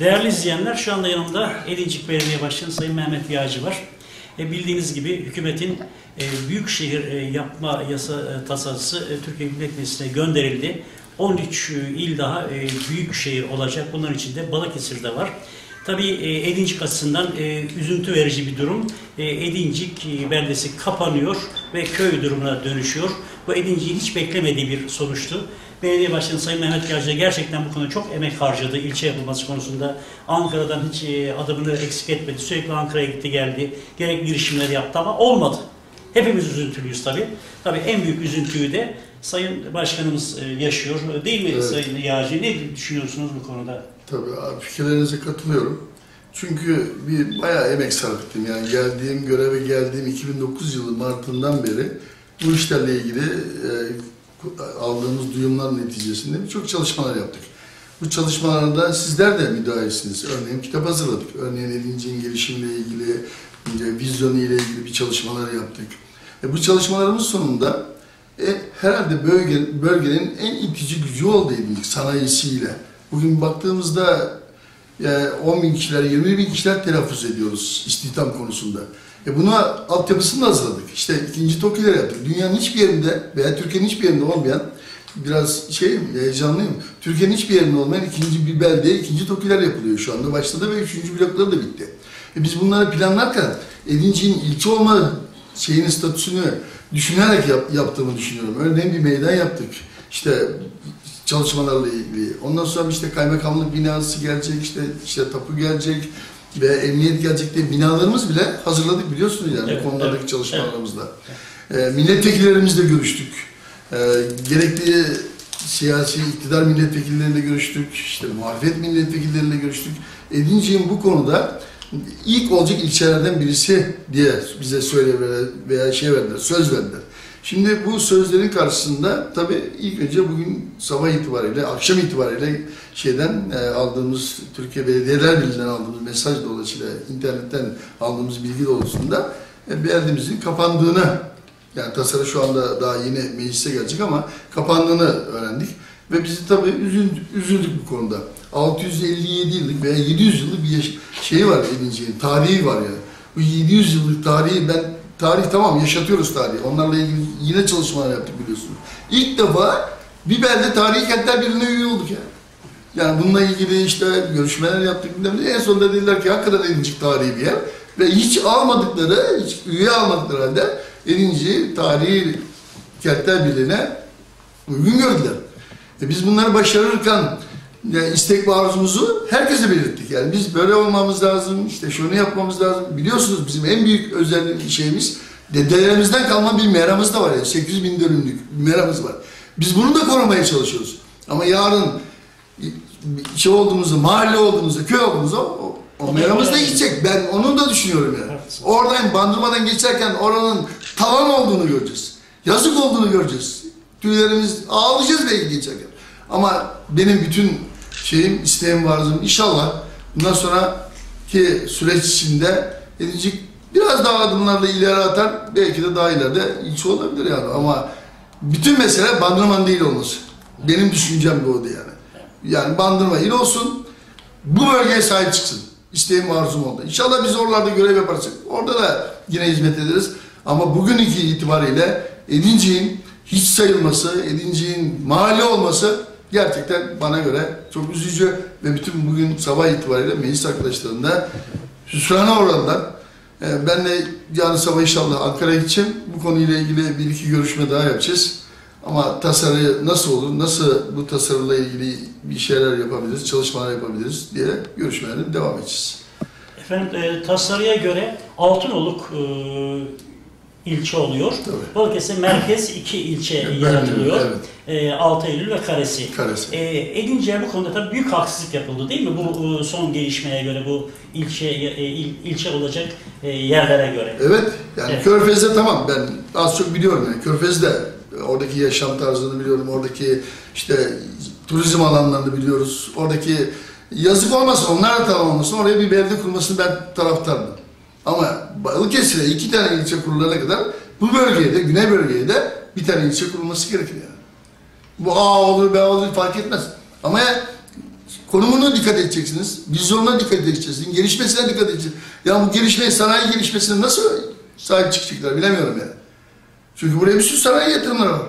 Değerli izleyenler şu anda yanımda Edincik Belediye Başkanı Sayın Mehmet Yağcı var. E, bildiğiniz gibi hükümetin e, büyükşehir e, yapma yasa e, tasarısı e, Türkiye Büyük Meclisi'ne gönderildi. 13 e, il daha e, büyükşehir olacak. Bunların içinde Balıkesir'de var. Tabii e, Edincik açısından e, üzüntü verici bir durum. E, Edincik beldesi kapanıyor ve köy durumuna dönüşüyor. Bu Edincik'in hiç beklemediği bir sonuçtu. Belediye Başkanı Sayın Mehmet Yağcı gerçekten bu konuda çok emek harcadı ilçe yapılması konusunda. Ankara'dan hiç adımını eksik etmedi. Sürekli Ankara'ya gitti geldi. Gerekli girişimleri yaptı ama olmadı. Hepimiz üzüntülüyüz tabii. Tabii en büyük üzüntüyü de Sayın Başkanımız yaşıyor. Değil mi Evet. Sayın Yağcı? Ne düşünüyorsunuz bu konuda? Tabii abi fikirlerinize katılıyorum. Çünkü bir bayağı emek sarf ettim. Yani geldiğim göreve geldiğim 2009 yılı Mart'ından beri bu işlerle ilgili e, aldığımız duyumlar neticesinde birçok çalışmalar yaptık. Bu çalışmalarda sizler de müdahilsiniz. Örneğin kitap hazırladık. Örneğin Edinci'nin gelişimiyle ilgili, vizyonu ile ilgili bir çalışmalar yaptık. E, bu çalışmalarımız sonunda e, herhalde bölge, bölgenin en itici gücü oldu Edincik sanayisiyle. Bugün baktığımızda e, 10 bin kişiler, 20 bin kişiler telaffuz ediyoruz istihdam konusunda. E buna altyapısını da hazırladık. İşte ikinci TOKİ'leri yaptık. Dünyanın hiçbir yerinde veya Türkiye'nin hiçbir yerinde olmayan biraz şey heyecanlıyım. Türkiye'nin hiçbir yerinde olmayan ikinci bir beldeye ikinci TOKİ'ler yapılıyor şu anda. Başladı ve üçüncü blokları da bitti. E biz bunları planlarken Edincik'in ilçe olma şeyinin statüsünü düşünerek yap- yaptığımı düşünüyorum. Örneğin bir meydan yaptık. İşte çalışmalarla ilgili. Ondan sonra işte kaymakamlık binası gelecek, işte işte tapu gelecek ve emniyet gelecek diye binalarımız bile hazırladık biliyorsunuz yani Evet, bu konulardaki evet, çalışmalarımızda. Ee, milletvekillerimizle görüştük. Ee, gerekli siyasi iktidar milletvekilleriyle görüştük. işte muhalefet milletvekilleriyle görüştük. Edincik'in bu konuda ilk olacak ilçelerden birisi diye bize söylediler veya şey verdiler, söz verdiler. Şimdi bu sözlerin karşısında tabii ilk önce bugün sabah itibariyle, akşam itibariyle şeyden e, aldığımız Türkiye Belediyeler Birliği'nden aldığımız mesaj dolayısıyla internetten aldığımız bilgi doğrultusunda e, beldemizin kapandığını yani tasarı şu anda daha yeni meclise gelecek ama kapandığını öğrendik. Ve bizi tabii üzüldük, üzüldük bu konuda. 657 yıllık veya 700 yıllık bir şeyi var Edincik'in, tarihi var yani. Bu 700 yıllık tarihi ben, tarih tamam yaşatıyoruz tarihi. Onlarla ilgili yine çalışmalar yaptık biliyorsunuz. İlk defa bir belde tarihi kentler birliğine üye olduk yani. Yani bununla ilgili işte görüşmeler yaptık. bilmem. En sonunda dediler ki hakikaten Edincik tarihi bir yer. Ve hiç almadıkları, hiç üye almadıkları halde Edincik'i tarihi kentler birliğine uygun gördüler. E biz bunları başarırken yani istek ve arzumuzu herkese belirttik. Yani biz böyle olmamız lazım, işte şunu yapmamız lazım. Biliyorsunuz bizim en büyük özel şeyimiz dedelerimizden kalma bir meramız da var. Yani 800 bin dönümlük bir meramız var. Biz bunu da korumaya çalışıyoruz. Ama yarın şey olduğumuzda, mahalle olduğumuzda, köy olduğumuzda o, o meramız da gidecek. Ben onu da düşünüyorum yani. Oradan bandırmadan geçerken oranın tavan olduğunu göreceğiz. Yazık olduğunu göreceğiz. Tüylerimiz ağlayacağız belki geçerken. Ama benim bütün şeyim, isteğim var. arzum. İnşallah bundan sonraki süreç içinde Edincik biraz daha adımlarla ileri atar. Belki de daha ileride ilçe olabilir yani. Ama bütün mesele bandırman değil olması. Benim düşüncem bu oldu yani. Yani bandırma il olsun, bu bölgeye sahip çıksın. İsteğim arzum oldu. İnşallah biz oralarda görev yaparsak orada da yine hizmet ederiz. Ama bugünkü itibariyle Edincik'in hiç sayılması, Edincik'in mahalle olması gerçekten bana göre çok üzücü ve bütün bugün sabah itibariyle meclis arkadaşlarım da hüsrana uğradılar. Ee, Ben de yarın sabah inşallah Ankara'ya gideceğim. Bu konuyla ilgili bir iki görüşme daha yapacağız. Ama tasarı nasıl olur, nasıl bu tasarıyla ilgili bir şeyler yapabiliriz, çalışmalar yapabiliriz diye görüşmelere devam edeceğiz. Efendim e, tasarıya göre Altınoluk e, ilçe oluyor. Tabii. Balıkesir merkez iki ilçe yaratılıyor. evet. E, 6 Eylül ve Karesi. Karesi. E, Edincik'e bu konuda tabii büyük haksızlık yapıldı değil mi? Bu e, son gelişmeye göre bu ilçe e, il- ilçe olacak e, yerlere göre. Evet, yani Evet. Körfez'de tamam ben az çok biliyorum yani Körfez'de oradaki yaşam tarzını biliyorum, oradaki işte turizm alanlarını biliyoruz, oradaki yazık olmasın, onlar da tamam olmasın, oraya bir belde kurmasını ben taraftardım. Ama Balıkesir'e iki tane ilçe kurulana kadar bu bölgeye de, güney bölgeye de bir tane ilçe kurulması gerekir yani. Bu A olur, B olur fark etmez. Ama konumuna dikkat edeceksiniz. Vizyonuna dikkat edeceksiniz. Gelişmesine dikkat edeceksiniz. Ya bu gelişmeye, sanayi gelişmesine nasıl sahip çıkacaklar bilemiyorum yani. Çünkü buraya bir sürü sanayi yatırımları var.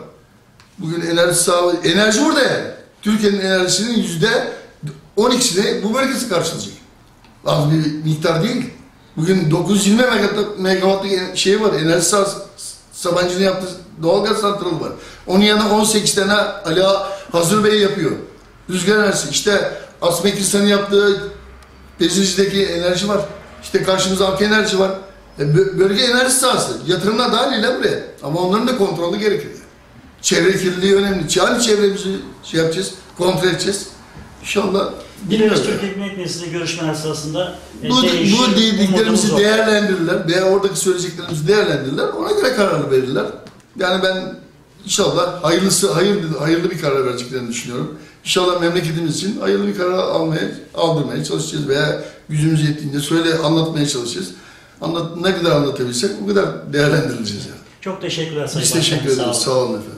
Bugün enerji sağlığı, enerji burada yani. Türkiye'nin enerjisinin yüzde 12'sini bu bölgesi karşılayacak. Az bir miktar değil. Bugün 920 megawatt- megawattlık şey var. Enerji sağ, Sabancı'nın yaptığı doğalgaz santralı var. Onun yanına 18 tane Ali Hazır Bey yapıyor. Rüzgar enerjisi. İşte Asmekistan'ın yaptığı Bezirci'deki enerji var. İşte karşımızda Akı Enerji var. E, bö- bölge enerji sahası. Yatırımlar dahil buraya. Ama onların da kontrolü gerekiyor. Çevre kirliliği önemli. Yani çevremizi şey yapacağız, kontrol edeceğiz. İnşallah Biliriz bilmiyorum. Türkiye Büyük Meclisi'nde görüşmeler sırasında e, Bu, değişir, bu dediklerimizi değerlendirirler veya oradaki söyleyeceklerimizi değerlendirirler. Ona göre karar verirler. Yani ben inşallah hayırlısı, hayırlı, hayırlı bir karar vereceklerini düşünüyorum. İnşallah memleketimiz için hayırlı bir karar almaya, aldırmaya çalışacağız veya gücümüz yettiğince söyle anlatmaya çalışacağız. Anlat, ne kadar anlatabilsek o kadar değerlendirileceğiz yani. Çok teşekkürler Sayın Biz teşekkür Sağ ederiz. olun. Sağ olun efendim.